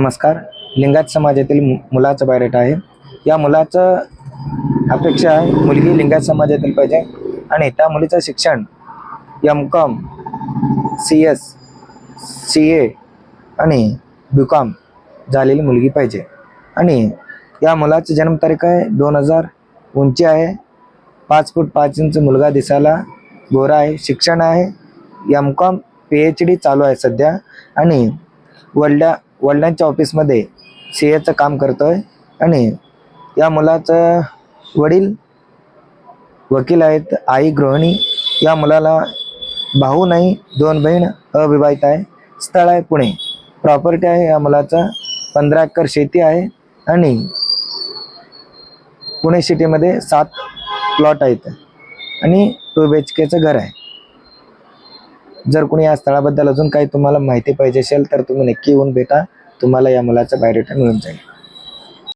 नमस्कार. लिंगायत समाजातील मु- मुलाचं बायरेट आहे. या मुलाचं अपेक्षा आहे मुलगी लिंगायत समाजातील पाहिजे आणि त्या मुलीचं शिक्षण M Com C S C A आणि बी कॉम झालेली मुलगी पाहिजे. आणि या मुलाची जन्मतारीख आहे दोन हजार उंची आहे. पाच फूट पाच इंच मुलगा दिसायला गोरा आहे शिक्षण आहे. M Com P H D चालू आहे सध्या. आणि वडिला वडिलांच्या ऑफिसमध्ये सी एचं काम करतोय आणि या मुलाचं वडील वकील आहेत आई गृहिणी या मुलाला भाऊ नाही दोन बहीण अविवाहित आहे. स्थळ आहे पुणे. प्रॉपर्टी आहे या मुलाचं. पंधरा एकर शेती आहे आणि पुणे सिटीमध्ये सात प्लॉट आहेत. आणि टू बी एच केचं घर आहे. जर कोणी या स्थळाबद्दल अजून काही तुम्हाला माहिती पाहिजे असेल तर तुम्ही नक्की येऊन भेटा. तुम्हाला या मुलाचा बायोडेटा मिळून जाईल.